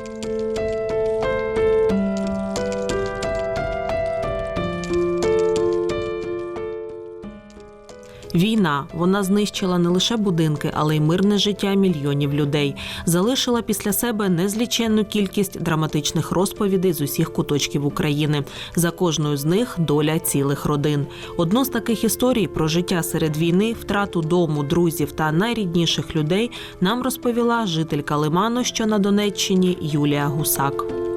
you Війна вона знищила не лише будинки, але й мирне життя мільйонів людей. Залишила після себе незліченну кількість драматичних розповідей з усіх куточків України. За кожною з них доля цілих родин. Одну з таких історій про життя серед війни, втрату дому, друзів та найрідніших людей нам розповіла жителька Лиману, що на Донеччині Юлія Гусак.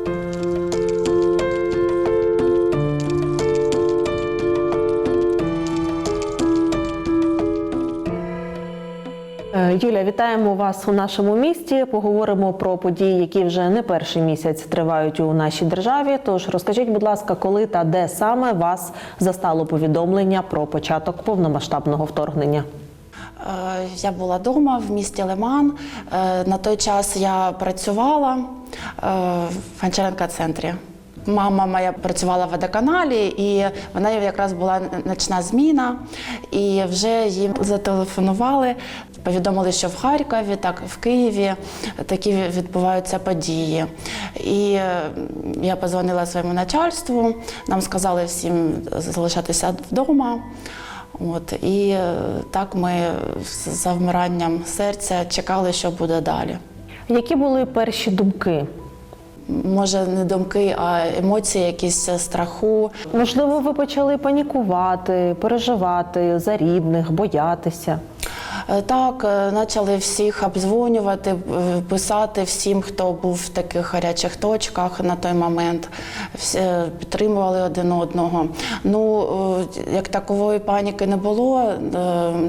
Юля, вітаємо вас у нашому місті. Поговоримо про події, які вже не перший місяць тривають у нашій державі. Тож розкажіть, будь ласка, коли та де саме вас застало повідомлення про початок повномасштабного вторгнення? Е, Я була вдома в місті Лиман. Е, На той час я працювала е, в Гончаренка центрі. Мама моя працювала в водоканалі, і вона якраз була ночна зміна. І вже їм зателефонували, повідомили, що в Харкові, так в Києві такі відбуваються події. І е, я позвонила своєму начальству, нам сказали всім залишатися вдома. От і е, так ми з завмиранням серця чекали, що буде далі. Які були перші думки? Може, не думки, а емоції, якісь страху. Можливо, ви почали панікувати, переживати за рідних, боятися. Е, Так, е, почали всіх обдзвонювати, е, писати всім, хто був в таких гарячих точках на той момент. Всі підтримували один одного. Ну, як такової паніки не було.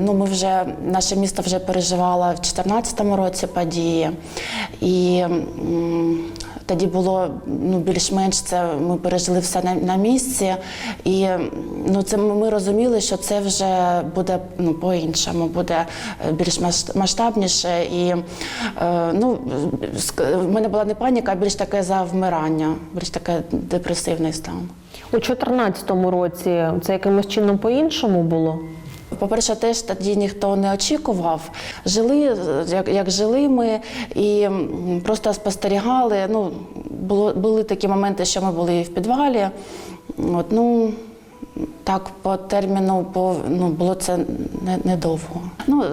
Ну, ми вже, наше місто вже переживало в 2014 році події. І тоді було ну, більш-менш це ми пережили все на, на місці. І ну, це ми, розуміли, що це вже буде ну, по-іншому, буде е, більш масштабніше. І е, ну, в мене була не паніка, а більш таке завмирання, більш таке депресивний стан. У 2014 році це якимось чином по-іншому було? По-перше, теж тоді ніхто не очікував. Жили, як, як жили ми, і просто спостерігали. Ну, було, були такі моменти, що ми були в підвалі. От, ну, так, по терміну по, ну, було це не- недовго. Ну,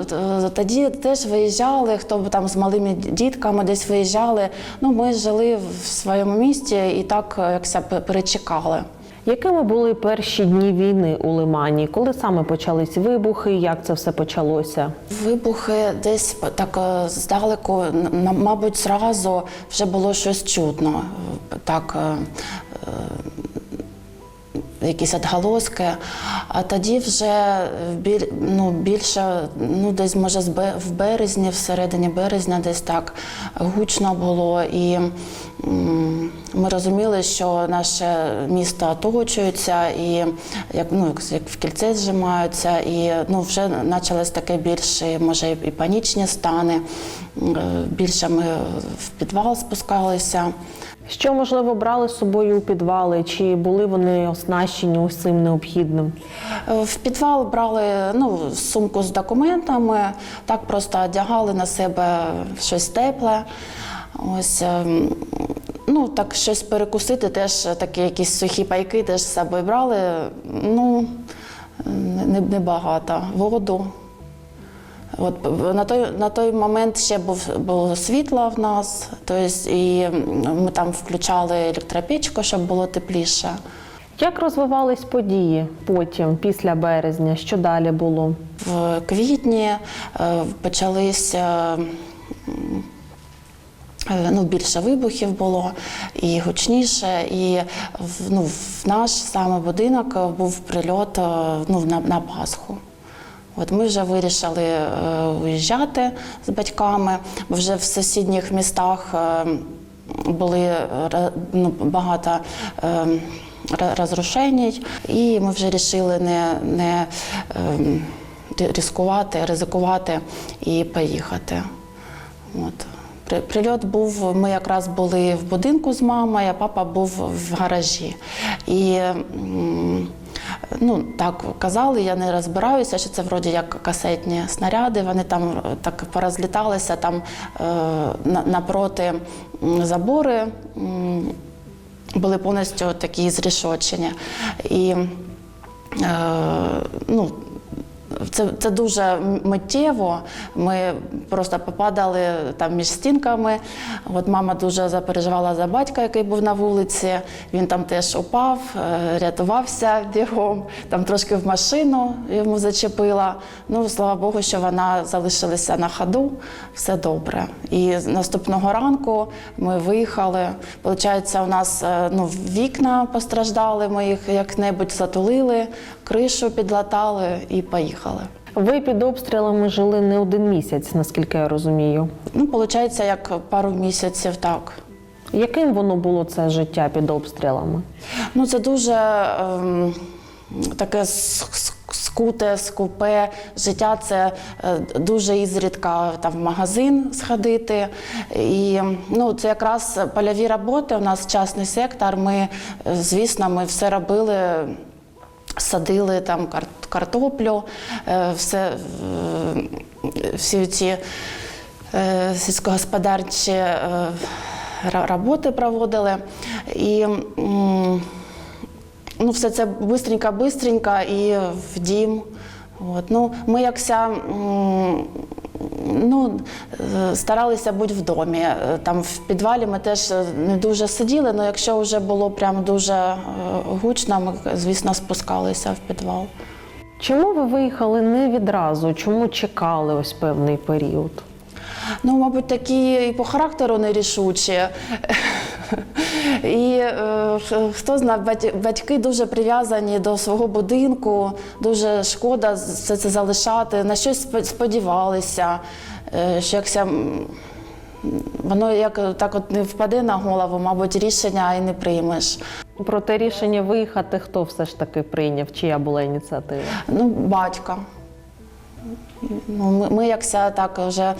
тоді теж виїжджали, хто б там з малими дітками десь виїжджали. Ну, ми жили в своєму місті і так якся перечекали. Якими були перші дні війни у Лимані? Коли саме почались вибухи? Як це все почалося? Вибухи десь так е, здалеку, мабуть, зразу вже було щось чутно. Так, е, е, якісь відголоски. А тоді вже біль, ну, більше, ну, десь може в березні, всередині березня, десь так гучно було. І м, ми розуміли, що наше місто оточується, і як, ну, як, в кільце зжимаються, і ну, вже почалось таке більше, може, і панічні стани. Е, Більше ми в підвал спускалися. Що можливо брали з собою у підвали? Чи були вони оснащені усім необхідним? Е, В підвал брали ну, сумку з документами, так просто одягали на себе щось тепле. Ось, ем, ну, так щось перекусити, теж такі якісь сухі пайки теж з собою брали. Ну, не- небагато. Воду. От на той, на той момент ще був, було світло в нас, тобто і ми там включали електропічку, щоб було тепліше. Як розвивались події потім, після березня? Що далі було? В квітні е, почалися ну, більше вибухів було і гучніше. І ну, в наш саме будинок е, був прильот е, ну, на, на Пасху. От ми вже вирішили е, уїжджати з батьками, бо вже в сусідніх містах е, були ну, багато е, розрушень, і ми вже вирішили не, не е, ризикувати, ризикувати і поїхати. От. При- Прильот був, ми якраз були в будинку з мамою, а папа був в гаражі. І Ну, так казали, я не розбираюся, що це вроді як касетні снаряди. Вони там е, так порозліталися, там е, напроти забори були повністю такі зрішочені. І е, ну, це, це дуже миттєво. Ми просто попадали там між стінками. От мама дуже запереживала за батька, який був на вулиці. Він там теж упав, е, рятувався бігом. Там трошки в машину йому зачепила. Ну, слава Богу, що вона залишилася на ходу. Все добре. І наступного ранку ми виїхали. Получається, у нас е, ну, вікна постраждали, ми їх як-небудь затулили, кришу підлатали і поїхали. Ви під обстрілами жили не один місяць, наскільки я розумію. Ну, виходить, як пару місяців так. Яким воно було це життя під обстрілами? Ну, це дуже ем, таке скуте, скупе життя. Це е, дуже ізрідка там в магазин сходити. І ну, це якраз польові роботи. У нас частний сектор. Ми, е, звісно, ми все робили. Садили там кар- картоплю, е, все, е, всі ці е, сільськогосподарчі роботи проводили. І ну, все це бистренько-бистренько і в дім. От. Ну, ми якся ну, е, старалися бути в домі. Е, Там в підвалі ми теж не дуже сиділи, але якщо вже було прям дуже е, гучно, ми, звісно, спускалися в підвал. Чому ви виїхали не відразу? Чому чекали ось певний період? Ну, мабуть, такі і по характеру нерішучі. І е, хто знає, батьки дуже прив'язані до свого будинку, дуже шкода все це залишати, на щось сподівалися, е, що якся. Воно як так от не впаде на голову, мабуть, рішення і не приймеш. Проте рішення виїхати хто все ж таки прийняв? Чия була ініціатива? Ну, батька. Ну, ми, ми якся так вже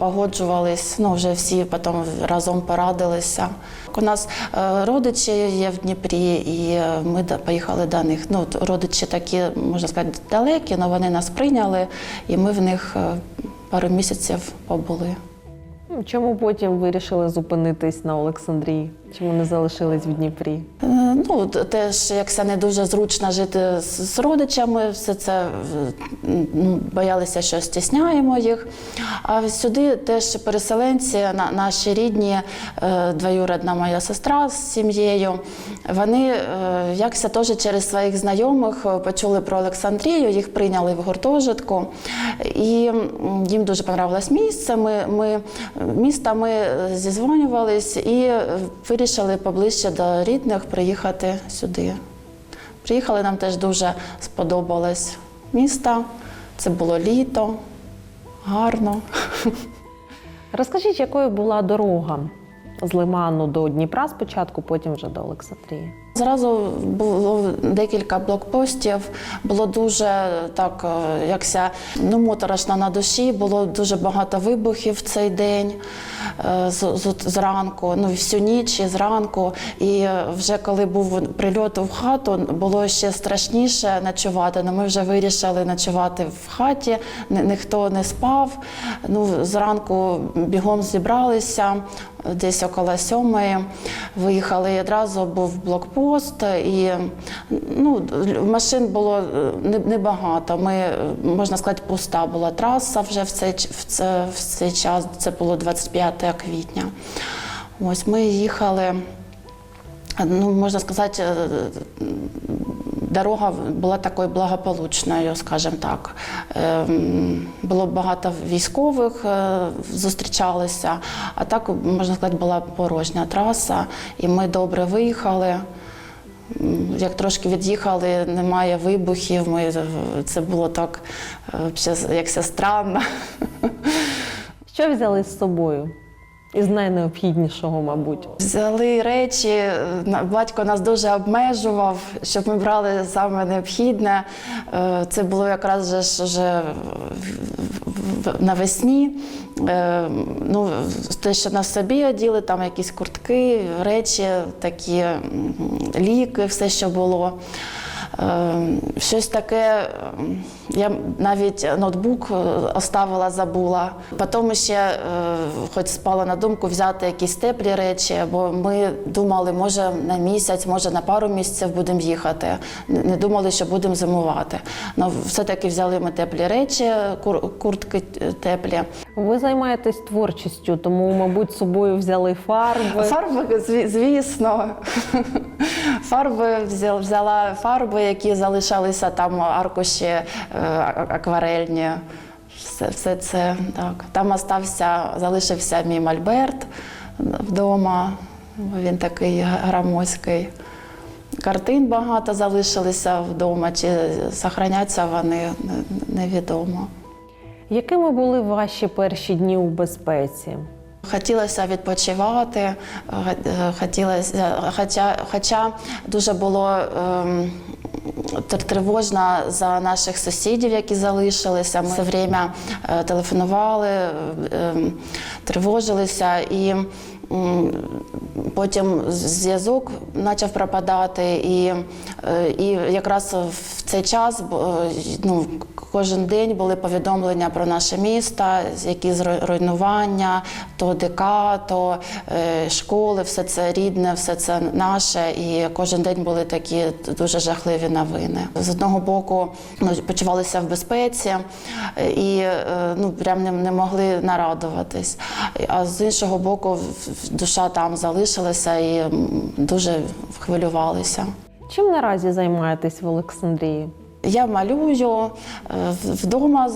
погоджувались, ну вже всі потім разом порадилися. У нас е, родичі є в Дніпрі, і е, ми поїхали до них. Ну, родичі такі, можна сказати, далекі, але вони нас прийняли, і ми в них е, пару місяців побули. Чому потім вирішили зупинитись на Олександрії? Чому не залишились в Дніпрі? Е, Ну, теж якся не дуже зручно жити з, родичами, все це е, ну, боялися, що стісняємо їх. А сюди теж переселенці, наші рідні, е, двоюрідна моя сестра з сім'єю. Вони якся теж через своїх знайомих почули про Олександрію, їх прийняли в гуртожитку. І їм дуже понравилось місце. Ми, ми, міста ми зізвонювались і вирішили поближче до рідних приїхати сюди. Приїхали, нам теж дуже сподобалось місто. Це було літо, гарно. Розкажіть, якою була дорога з Лиману до Дніпра спочатку, потім вже до Олександрії? Зразу було декілька блокпостів, було дуже так, е, якся ну, моторошно на душі, було дуже багато вибухів в цей день е, зранку, ну всю ніч і зранку. І е, вже коли був прильот в хату, було ще страшніше ночувати. Ну, ми вже вирішили ночувати в хаті, ніхто не спав. Ну, зранку бігом зібралися. Десь около сьомої виїхали і одразу був блокпост, і ну, машин було е, небагато. Ми, е, можна сказати, пуста була траса вже в цей, в це, в цей час, це було 25 квітня. Ось ми їхали, ну, можна сказати, е, дорога була такою благополучною, скажімо так. Ем, Було багато військових, зустрічалися, а так, можна сказати, була порожня траса, і ми добре виїхали. Як трошки від'їхали, немає вибухів. Ми, це було так як вообще, якся странно. Що взяли з собою? Із найнеобхіднішого, мабуть. Взяли речі, батько нас дуже обмежував, щоб ми брали саме необхідне. Е, Це було якраз вже в- в- навесні. Е, Ну, те, що на собі оділи, там якісь куртки, речі, такі ліки, все, що було. Е, Щось таке, е, я навіть ноутбук е, оставила, забула. Потім ще, е, хоч спала на думку, взяти якісь теплі речі, бо ми думали, може на місяць, може на пару місяців будемо їхати. Не думали, що будемо зимувати. Ну, все-таки взяли ми теплі речі, кур- куртки теплі. Ви займаєтесь творчістю, тому, мабуть, з собою взяли фарби. Фарби, зві- звісно. Фарби взяла, фарби, які залишалися там аркуші е, акварельні. Все, все це так. Там остався, залишився мій мольберт вдома. Він такий громоздкий. Картин багато залишилися вдома, чи зберігаються вони невідомо. Якими були ваші перші дні у безпеці? Хотілося відпочивати, е, хотілося, хоча, хоча дуже було ем, тривожно за наших сусідів, які залишилися. Ми все время е, телефонували, ем, тривожилися і. Потім зв'язок почав пропадати, і, е, і якраз в цей час ну, кожен день були повідомлення про наше місто, які руйнування, то ДК, то е, школи, все це рідне, все це наше. І кожен день були такі дуже жахливі новини. З одного боку, ну, почувалися в безпеці і е, ну, прям не, могли нарадуватись. А з іншого боку, душа там залишилася і дуже хвилювалися. Чим наразі займаєтесь в Олександрії? Я малюю, е, вдома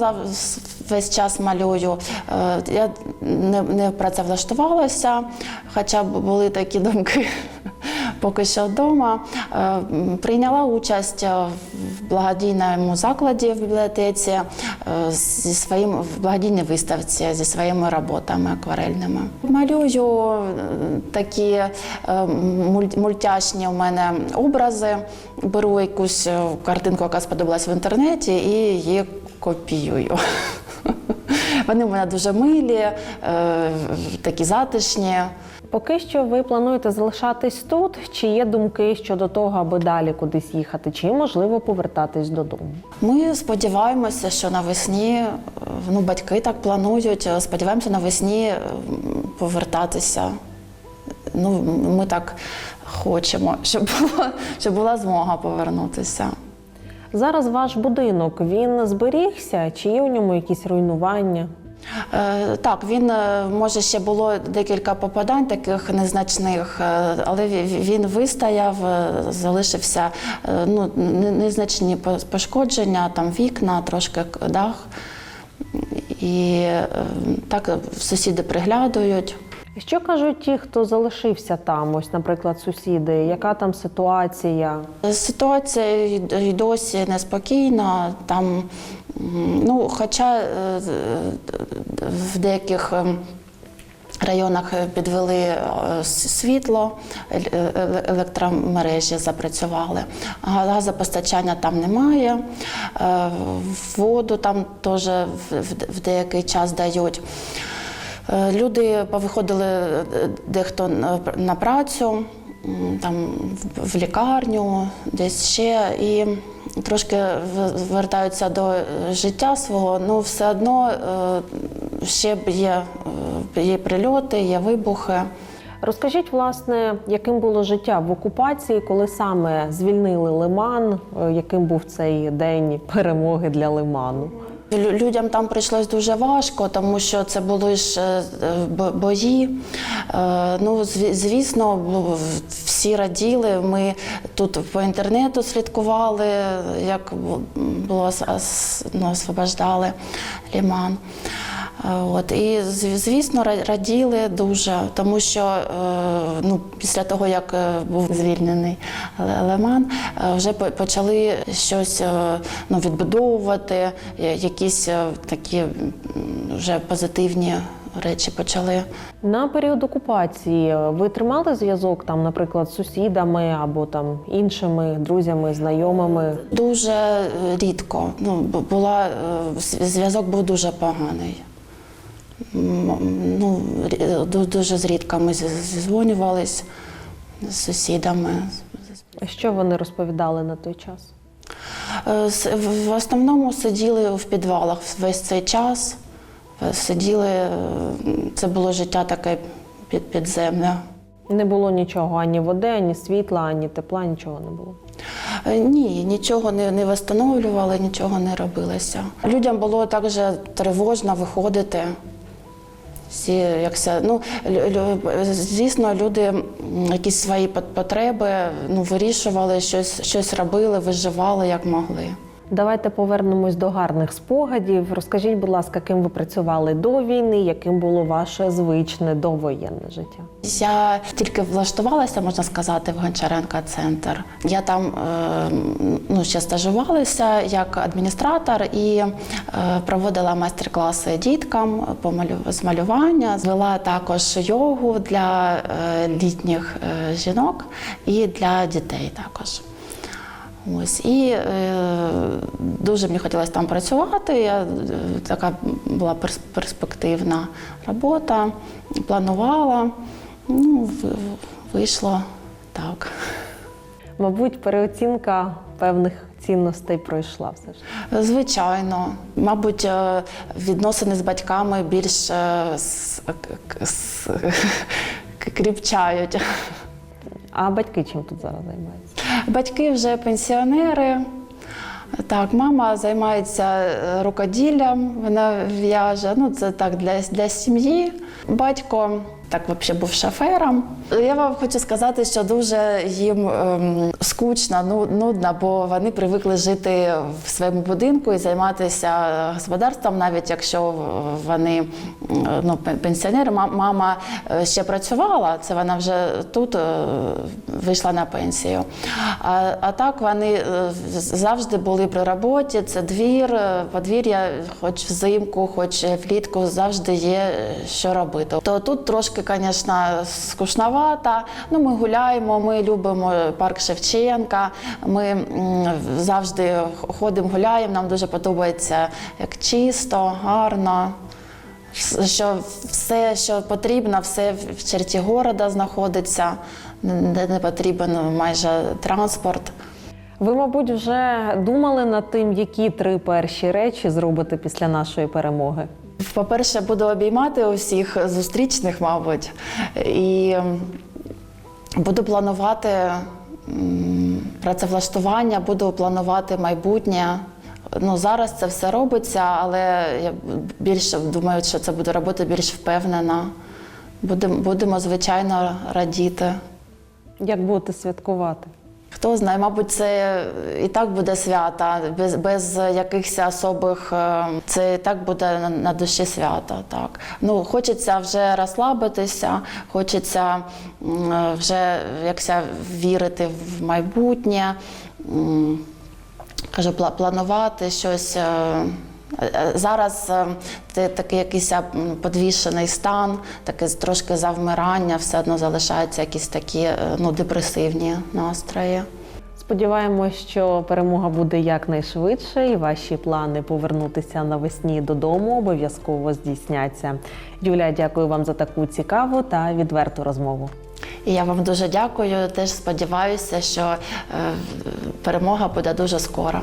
весь час малюю. Е, Я не, не працевлаштувалася, хоча б були такі думки поки що вдома. Е, Прийняла участь в благодійному закладі в бібліотеці е, зі своїм в благодійній виставці зі своїми роботами акварельними. Малюю е, такі е, мультяшні у мене образи. Беру якусь картинку, яка сподобалась в інтернеті, і її копіюю. Вони в мене дуже милі, такі затишні. Поки що ви плануєте залишатись тут, чи є думки щодо того, аби далі кудись їхати, чи можливо повертатись додому? Ми сподіваємося, що навесні е, ну, батьки так планують. е, Сподіваємося навесні е, повертатися. Ну, ми так хочемо, щоб була, щоб була змога повернутися. Зараз ваш будинок він зберігся, чи є у ньому якісь руйнування? Е, Так, він е, може ще було декілька попадань таких незначних, е, але він вистояв, залишився ну, незначні пошкодження, там вікна, трошки дах. І так сусіди приглядують. Що кажуть ті, хто залишився там? Ось, наприклад, сусіди, яка там ситуація? Ситуація й досі неспокійна. Там, ну, хоча е, в деяких ем, районах підвели е, світло, е- електромережі запрацювали. Га- Газопостачання там немає, е, воду там теж в- деякий час дають. Е, Люди повиходили е, дехто на- працю, там в лікарню, десь ще, і трошки в- звертаються до е, життя свого. Ну, все одно е, ще є, е, є прильоти, є вибухи. Розкажіть, власне, яким було життя в окупації, коли саме звільнили Лиман, яким був цей день перемоги для Лиману? Лю- Людям там прийшлось дуже важко, тому що це були ж е, бої. Е, Ну, звісно, всі раділи. Ми тут по інтернету слідкували, як було ну, освобождали Ліман. Е, От і звісно, ра- раділи дуже, тому що е, ну, після того, як е, був звільнений Ле- Лиман, е, вже почали щось ну, відбудовувати, якісь такі вже позитивні речі почали. На період окупації ви тримали зв'язок там, наприклад, з сусідами або там іншими друзями, знайомими? Дуже рідко. Ну, була, зв'язок був дуже поганий. Ну, дуже зрідка ми зі- зізвонювались з сусідами. Що вони розповідали на той час? Е, В основному сиділи в підвалах весь цей час. Е, Сиділи, е, це було життя таке під, підземне. Не було нічого, ані води, ані світла, ані тепла, нічого не було. Е, Ні, нічого не, не встановлювали, нічого не робилося. Людям було також тривожно виходити. Всі, як ся, ну, звісно, люди якісь свої пот- потреби ну, вирішували, щось, щось робили, виживали як могли. Давайте повернемось до гарних спогадів. Розкажіть, будь ласка, ким ви працювали до війни, яким було ваше звичне довоєнне життя? Я тільки влаштувалася, можна сказати, в Гончаренка центр. Я там е, ну, ще стажувалася як адміністратор і е, проводила майстер-класи діткам по з малювання. Звела також йогу для е, літніх жінок і для дітей також. Ось і е, дуже мені хотілося там працювати. Я, е, така була перспективна робота, планувала. Ну, вийшло так. Мабуть, переоцінка певних цінностей пройшла все ж. Звичайно, мабуть, е, відносини з батьками більш е, кріпчають. А батьки чим тут зараз займаються? Батьки вже пенсіонери. Так, мама займається е, рукоділлям, вона в'яже. Ну, це так для, для сім'ї. Батько так взагалі був шофером. Я вам хочу сказати, що дуже їм ем, скучно, ну, нудно, бо вони привикли жити в своєму будинку і займатися господарством, навіть якщо вони ну, пенсіонери. Мама е, ще працювала, це вона вже тут е, вийшла на пенсію. А, а так вони е, завжди були при роботі. Це двір, подвір'я, хоч взимку, хоч влітку, завжди є що робити. То тут трошки, звісно, скучновато. Ну, ми гуляємо, ми любимо парк Шевченка. Ми завжди ходимо, гуляємо. Нам дуже подобається, як чисто, гарно. Що все, що потрібно, все в черті города знаходиться, не, не потрібен майже транспорт. Ви, мабуть, вже думали над тим, які три перші речі зробите після нашої перемоги? По-перше, буду обіймати усіх зустрічних, мабуть, і буду планувати працевлаштування, буду планувати майбутнє. Ну, зараз це все робиться, але я більше думаю, що це буде робити більш впевнена. Будемо, будемо звичайно, радіти. Як будете святкувати? Хто знає, мабуть, це і так буде свято, без, без якихось особих. е, Це і так буде на, душі свято. Так. Ну, хочеться вже розслабитися, хочеться е, вже якся вірити в майбутнє. Кажу, планувати щось. е, Зараз е, це такий якийсь подвішений стан, таке трошки завмирання, все одно залишаються якісь такі е, ну, депресивні настрої. Сподіваємось, що перемога буде якнайшвидше, і ваші плани повернутися навесні додому обов'язково здійсняться. Юля, дякую вам за таку цікаву та відверту розмову. І я вам дуже дякую. Теж сподіваюся, що е, перемога буде дуже скоро.